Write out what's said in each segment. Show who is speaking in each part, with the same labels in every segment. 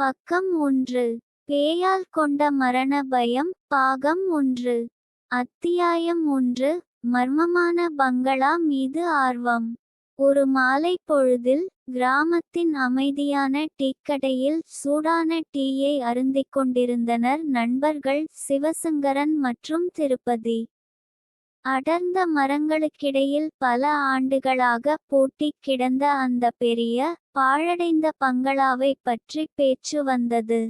Speaker 1: பக்கம் ஒன்று. பேயால் கொண்ட மரண பயம். பாகம் ஒன்று. அத்தியாயம் ஒன்று. மர்மமான பங்களா மீது ஆர்வம். ஒரு மாலை பொழுதில் கிராமத்தின் அமைதியான டீக்கடையில் சூடான டீயை அருந்திக் கொண்டிருந்தனர் நண்பர்கள் சிவசங்கரன் மற்றும் திருப்பதி. அடர்ந்த மரங்களுக்கிடையில் பல ஆண்டுகளாக பூட்டிக் கிடந்த அந்த பெரிய பாழடைந்த பங்களாவை பற்றி பேச்சு வந்தது.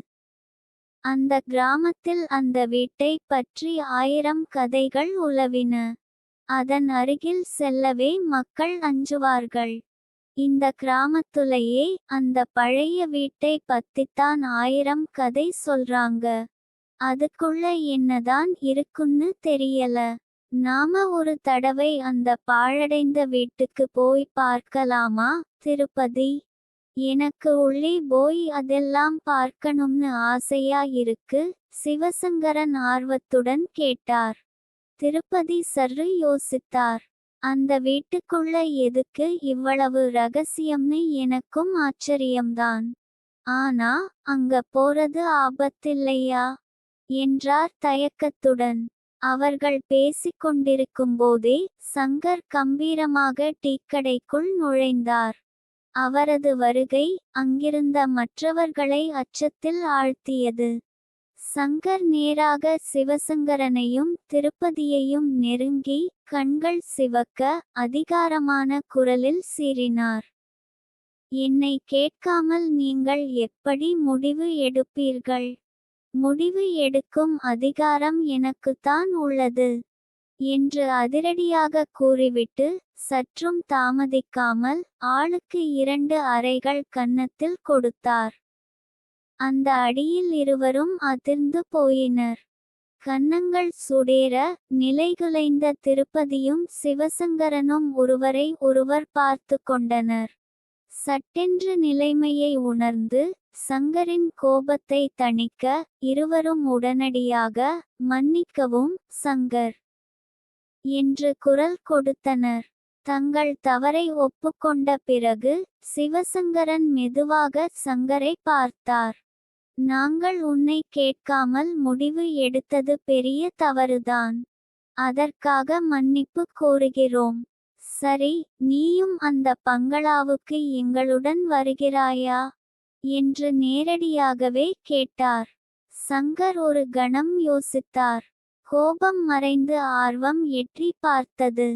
Speaker 1: அந்த கிராமத்தில் அந்த வீட்டை பற்றி ஆயிரம் கதைகள் உலவின. அதன் அருகில் செல்லவே மக்கள் அஞ்சுவார்கள். இந்த கிராமத்துலேயே அந்த பழைய வீட்டை பத்தித்தான் ஆயிரம் கதை சொல்றாங்க. அதுக்குள்ள என்னதான் இருக்குன்னு தெரியல. நாம ஒரு தடவை அந்த பாழடைந்த வீட்டுக்கு போய் பார்க்கலாமா திருப்பதி? எனக்கு உள்ளே போய் அதெல்லாம் பார்க்கணும்னு ஆசையா இருக்கு சிவசங்கரன் ஆர்வத்துடன் கேட்டார். திருப்பதி சற்று யோசித்தார். அந்த வீட்டுக்குள்ள எதுக்கு இவ்வளவு ரகசியம்னு எனக்கும் ஆச்சரியம்தான். ஆனா அங்க போறது ஆபத்தில்லையா? என்றார் தயக்கத்துடன். அவர்கள் பேசிக்கொண்டிருக்கும்போதே சங்கர் கம்பீரமாக டீக்கடைக்குள் நுழைந்தார். அவரது வருகை அங்கிருந்த மற்றவர்களை அச்சத்தில் ஆழ்த்தியது. சங்கர் நேராக சிவசங்கரனையும் திருப்பதியையும் நெருங்கி கண்கள் சிவக்க அதிகாரமான குரலில் சீறினார். என்னை கேட்காமல் நீங்கள் எப்படி முடிவு எடுப்பீர்கள்? முடிவு எடுக்கும் அதிகாரம் எனக்குத்தான் உள்ளது என்று அதிரடியாக கூறிவிட்டு சற்றும் தாமதிக்காமல் ஆளுக்கு இரண்டு அறைகள் கன்னத்தில் கொடுத்தார். அந்த அடியில் இருவரும் அதிர்ந்து போயினர். கன்னங்கள் சுடேற நிலைகுலைந்த திருப்பதியும் சிவசங்கரனும் ஒருவரை ஒருவர் பார்த்து கொண்டனர். சட்டென்று நிலைமையை உணர்ந்து சங்கரின் கோபத்தை தணிக்க இருவரும் உடனடியாக மன்னிக்கவும் சங்கர். என்று குரல் கொடுத்தனர். தங்கள் தவறை ஒப்புக்கொண்ட பிறகு சிவசங்கரன் மெதுவாக சங்கரை பார்த்தார். நாங்கள் உன்னை கேட்காமல் முடிவு எடுத்தது பெரிய தவறுதான். அதற்காக மன்னிப்பு கோருகிறோம். சரி நீயும் அந்த பங்களாவுக்கு எங்களுடன் வருகிறாயா? என்று நேரடியாகவே கேட்டார். சங்கர் ஒரு கணம் யோசித்தார். கோபம் மறைந்து ஆர்வம் எட்டி பார்த்தது.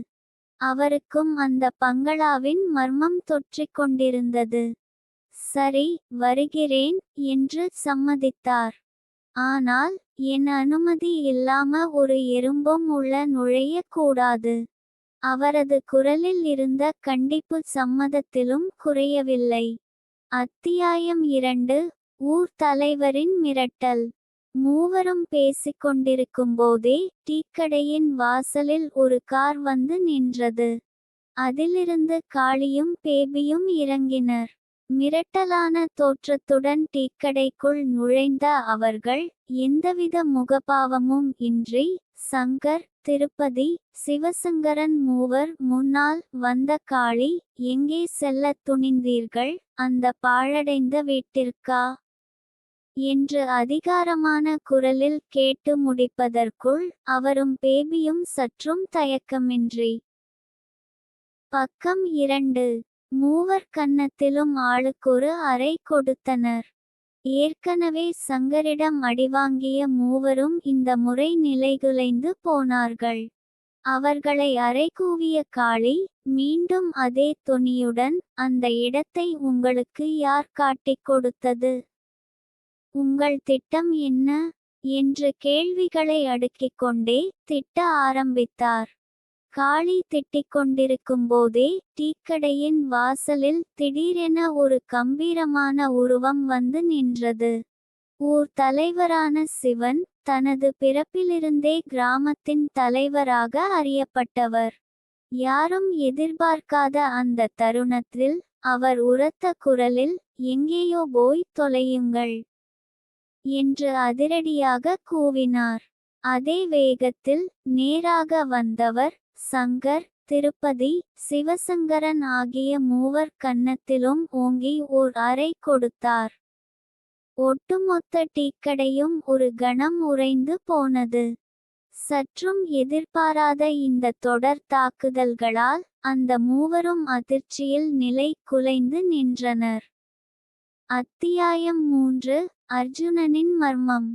Speaker 1: அவருக்கும் அந்த பங்களாவின் மர்மம் தொற்றிக் கொண்டிருந்தது. சரி வருகிறேன் என்று சம்மதித்தார். ஆனால் என் அனுமதி இல்லாம ஒரு எறும்பும் உள்ள நுழைய கூடாது. அவரது குரலில் இருந்த கண்டிப்பு சம்மதத்திலும் குறையவில்லை. அத்தியாயம் இரண்டு ஊர் தலைவரின் மிரட்டல். மூவரும் பேசிக்கொண்டிருக்கும்போதே டீக்கடையின் வாசலில் ஒரு கார் வந்து நின்றது. அதிலிருந்து காளியும் பேபியும் இறங்கினர். மிரட்டலான தோற்றத்துடன் டீக்கடைக்குள் நுழைந்த அவர்கள் எந்தவித முகபாவமும் இன்றி சங்கர் திருப்பதி சிவசங்கரன் மூவர் முன்னால் வந்த காளி எங்கே செல்ல துணிந்தீர்கள்? அந்த பாழடைந்த வீட்டிற்கா என்று அதிகாரமான குரலில் கேட்டு முடிப்பதற்குள் அவரும் பேபியும் சற்றும் தயக்கமின்றி பக்கம் இரண்டு. மூவர் கன்னத்திலும் ஆளுக்கொரு அறை கொடுத்தனர். ஏற்கனவே சங்கரிடம் அடிவாங்கிய மூவரும் இந்த முறை நிலைகுலைந்து போனார்கள். அவர்களை அறைகூவிய காளி மீண்டும் அதே தொனியுடன் அந்த இடத்தை உங்களுக்கு யார் காட்டிக் கொடுத்தது? உங்கள் திட்டம் என்ன என்று கேள்விகளை அடுக்கிக் கொண்டே திட்ட ஆரம்பித்தார். காளி திட்டிக் கொண்டிருக்கும்போதே டீக்கடையின் வாசலில் திடீரென ஒரு கம்பீரமான உருவம் வந்து நின்றது. ஊர் தலைவரான சிவன் தனது பிறப்பிலிருந்தே கிராமத்தின் தலைவராக அறியப்பட்டவர். யாரும் எதிர்பார்க்காத அந்த தருணத்தில் அவர் உரத்த குரலில் எங்கேயோ போய் தொலையுங்கள் என்று அதிரடியாக கூவினார். அதே வேகத்தில் நேராக வந்தவர் சங்கர் திருப்பதி சிவசங்கரன் ஆகிய மூவர் கன்னத்திலும் ஓங்கி ஓர் அறை கொடுத்தார். ஒட்டுமொத்த டீக்கடையும் ஒரு கணம் உறைந்து போனது. சற்றும் எதிர்பாராத இந்த தொடர் தாக்குதல்களால் அந்த மூவரும் அதிர்ச்சியில் நிலை குலைந்து நின்றனர். அத்தியாயம் மூன்று அர்ஜுனனின் மர்மம்.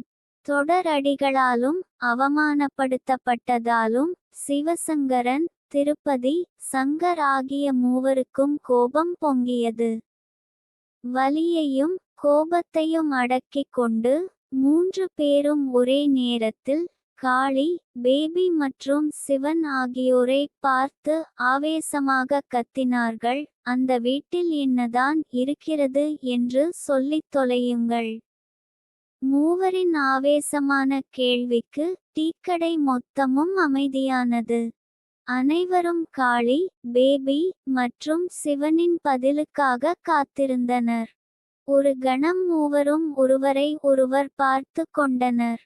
Speaker 1: தொடரடிகளாலும் அவமானப்படுத்தப்பட்டதாலும் சிவசங்கரன் திருப்பதி சங்கர் ஆகிய மூவருக்கும் கோபம் பொங்கியது. வலியையும் கோபத்தையும் அடக்கிக் கொண்டு மூன்று பேரும் ஒரே நேரத்தில் காளி பேபி மற்றும் சிவன் ஆகியோரை பார்த்து ஆவேசமாக கத்தினார்கள் அந்த வீட்டில் என்னதான் இருக்கிறது? என்று சொல்லித் தொலையுங்கள். மூவரின் ஆவேசமான கேள்விக்கு டீக்கடை மொத்தமும் அமைதியானது. அனைவரும் காளி பேபி மற்றும் சிவனின் பதிலுக்காக காத்திருந்தனர். ஒரு கணம் மூவரும் ஒருவரை ஒருவர் பார்த்து கொண்டனர்.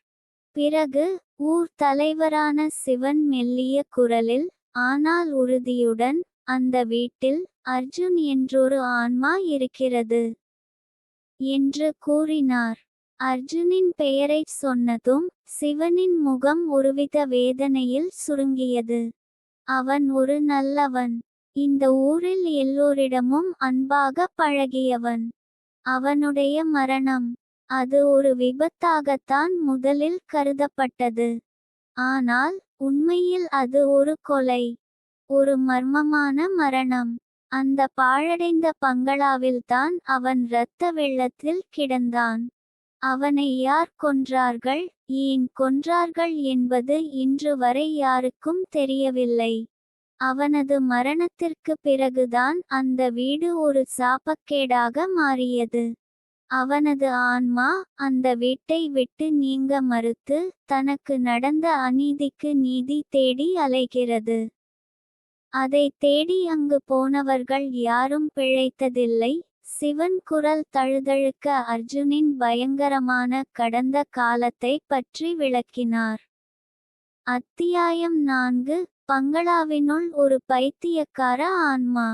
Speaker 1: பிறகு ஊர் தலைவரான சிவன் மெல்லிய குரலில் ஆனால் உறுதியுடன் அந்த வீட்டில் அர்ஜுன் என்றொரு ஆன்மா இருக்கிறது என்று கூறினார். அர்ஜுனின் பெயரைச் சொன்னதும் சிவனின் முகம் ஒருவித வேதனையில் சுருங்கியது. அவன் ஒரு நல்லவன். இந்த ஊரில் எல்லோரிடமும் அன்பாக பழகியவன். அவனுடைய மரணம். அது ஒரு விபத்தாகத்தான் முதலில் கருதப்பட்டது. ஆனால் உண்மையில் அது ஒரு கொலை. ஒரு மர்மமான மரணம். அந்த பாழடைந்த பங்களாவில்தான் அவன் இரத்த வெள்ளத்தில் கிடந்தான். அவனை யார் கொன்றார்கள்? ஏன் கொன்றார்கள் என்பது இன்று வரை யாருக்கும் தெரியவில்லை. அவனது மரணத்திற்கு பிறகுதான் அந்த வீடு ஒரு சாபக்கேடாக மாறியது. அவனது ஆன்மா அந்த வீட்டை விட்டு நீங்க மறுத்து தனக்கு நடந்த அநீதிக்கு நீதி தேடி அலைகிறது. அதை தேடி அங்கு போனவர்கள் யாரும் பிழைத்ததில்லை. சிவன் குரல் தழுதழுக்க அர்ஜுனின் பயங்கரமான கடந்த காலத்தை பற்றி விளக்கினார். அத்தியாயம் நான்கு பங்களாவினுள் ஒரு பைத்தியக்கார ஆன்மா.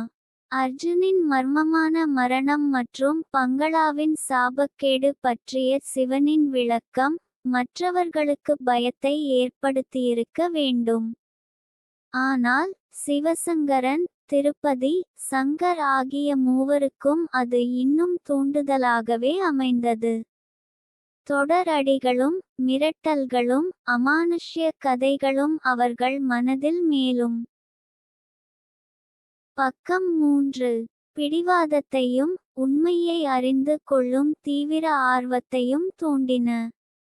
Speaker 1: அர்ஜுனின் மர்மமான மரணம் மற்றும் பங்களாவின் சாபக்கேடு பற்றிய சிவனின் விளக்கம் மற்றவர்களுக்கு பயத்தை ஏற்படுத்தியிருக்க வேண்டும். ஆனால் சிவசங்கரன் திருப்பதி சங்கர் ஆகிய மூவருக்கும் அது இன்னும் தூண்டுதலாகவே அமைந்தது. தொடரடிகளும் மிரட்டல்களும் அமானுஷ்ய கதைகளும் அவர்கள் மனதில் மேலும். பக்கம் மூன்று. பிடிவாதத்தையும் உண்மையை அறிந்து கொள்ளும் தீவிர ஆர்வத்தையும் தூண்டின.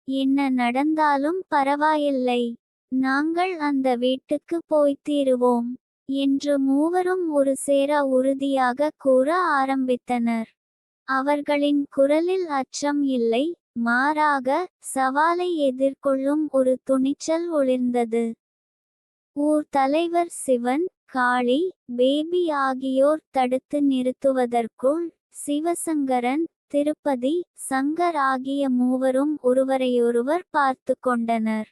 Speaker 1: என்ன நடந்தாலும் பரவாயில்லை. நாங்கள் அந்த வீட்டுக்கு போய்த் தீருவோம். என்று மூவரும் ஒரு சேர உறுதியாக கூற ஆரம்பித்தனர். அவர்களின் குரலில் அச்சம் இல்லை மாறாக சவாலை எதிர்கொள்ளும் ஒரு துணிச்சல் ஒளிர்ந்தது. ஊர் தலைவர் சிவன் காளி பேபி ஆகியோர் தடுத்து நிறுத்துவதற்குள் சிவசங்கரன் திருப்பதி சங்கர் ஆகிய மூவரும் ஒருவரையொருவர் பார்த்து கொண்டனர்.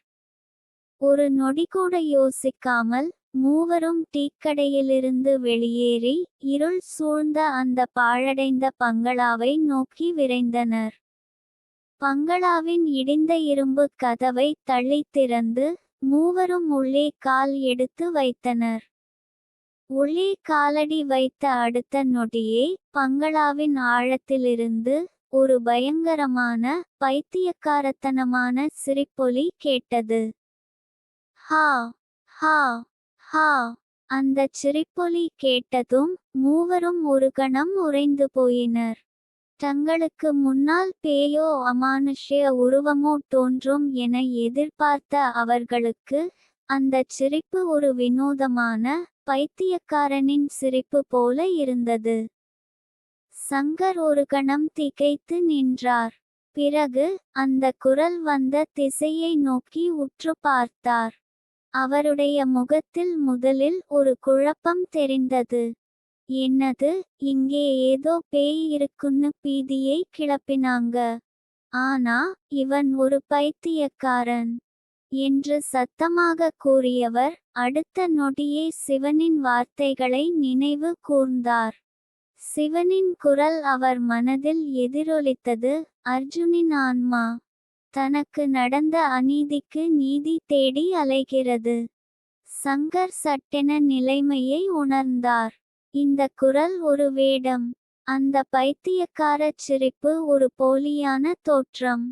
Speaker 1: ஒரு நொடிகூட யோசிக்காமல் மூவரும் டீக்கடையிலிருந்து வெளியேறி இருள் சூழ்ந்த அந்த பாழடைந்த பங்களாவை நோக்கி விரைந்தனர். பங்களாவின் இடிந்த இரும்பு கதவை தள்ளித் திறந்து மூவரும் உள்ளே கால் எடுத்து வைத்தனர். உள்ளே காலடி வைத்த அடுத்த நொடியே பங்களாவின் ஆழத்திலிருந்து ஒரு பயங்கரமான பைத்தியக்காரத்தனமான சிரிப்பொலி கேட்டது. ஹா ஹா. ஹா அந்த சிரிப்பொலி கேட்டதும் மூவரும் ஒரு கணம் உறைந்து போயினர். தங்களுக்கு முன்னால் பேயோ அமானுஷ்ய உருவமோ தோன்றும் என எதிர்பார்த்த அவர்களுக்கு அந்த சிரிப்பு ஒரு வினோதமான பைத்தியக்காரனின் சிரிப்பு போல இருந்தது. சங்கர் ஒரு கணம் திகைத்து நின்றார். பிறகு அந்த குரல் வந்த திசையை நோக்கி உற்று பார்த்தார். அவருடைய முகத்தில் முதலில் ஒரு குழப்பம் தெரிந்தது. என்னது? இங்கே ஏதோ பேய் இருக்குன்னு பீதியை கிளப்பினாங்க. ஆனா இவன் ஒரு பைத்தியக்காரன் என்று சத்தமாக கூறியவர் அடுத்த நொடியே சிவனின் வார்த்தைகளை நினைவு கூர்ந்தார். சிவனின் குரல் அவர் மனதில் எதிரொலித்தது அர்ஜுனின் ஆன்மா. தனக்கு நடந்த அநீதிக்கு நீதி தேடி அலைகிறது. சங்கர் சட்டென நிலைமையை உணர்ந்தார். இந்த குரல் ஒரு வேடம். அந்த பைத்தியக்காரச் சிரிப்பு ஒரு போலியான தோற்றம்.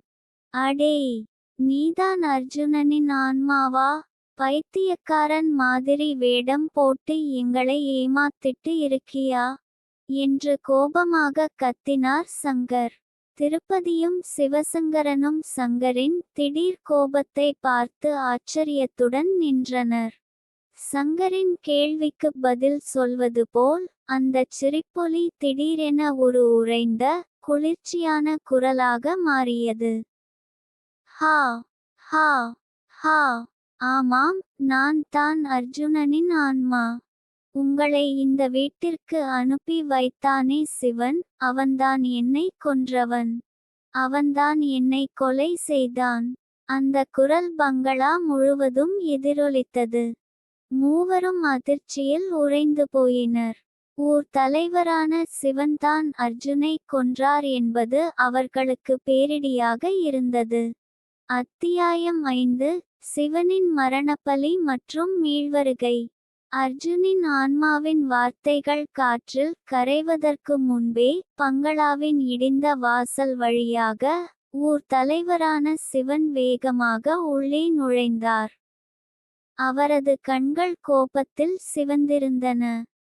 Speaker 1: அடேய் நீதான் அர்ஜுனனின் ஆன்மாவா? பைத்தியக்காரன் மாதிரி வேடம் போட்டு எங்களை ஏமாத்திட்டு இருக்கியா? என்று கோபமாக கத்தினார் சங்கர். திருப்பதியும் சிவசங்கரனும் சங்கரின் திடீர் கோபத்தை பார்த்து ஆச்சரியத்துடன் நின்றனர். சங்கரின் கேள்விக்கு பதில் சொல்வது போல் அந்தச் சிரிப்பொலி திடீரென ஒரு உறைந்த குளிர்ச்சியான குரலாக மாறியது. ஹா ஹா ஹா ஆமாம் நான் தான் அர்ஜுனனின் ஆன்மா. உங்களை இந்த வீட்டிற்கு அனுப்பி வைத்தானே சிவன்? அவன்தான் என்னை கொன்றவன். அவன்தான் என்னை கொலை செய்தான். அந்த குரல் பங்களா முழுவதும் எதிரொலித்தது. மூவரும் அதிர்ச்சியில் உறைந்து போயினர். ஊர் தலைவரான சிவன்தான் அர்ஜுனை கொன்றார் என்பது அவர்களுக்கு பேரிடியாக இருந்தது. அத்தியாயம் ஐந்து. சிவனின் மரணப்பலி மற்றும் மீள்வருகை. அர்ஜுனின் ஆன்மாவின் வார்த்தைகள் காற்றில் கரைவதற்கு முன்பே பங்களாவின் இடிந்த வாசல் வழியாக ஊர் தலைவரான சிவன் வேகமாக உள்ளே நுழைந்தார். அவரது கண்கள் கோபத்தில் சிவந்திருந்தன.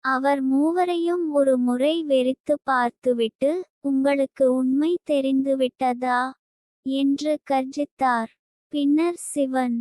Speaker 1: அவர் மூவரையும் ஒரு முறை வெறித்து பார்த்துவிட்டு உங்களுக்கு உண்மை தெரிந்துவிட்டதா? என்று கர்ஜித்தார். பின்னர் சிவன்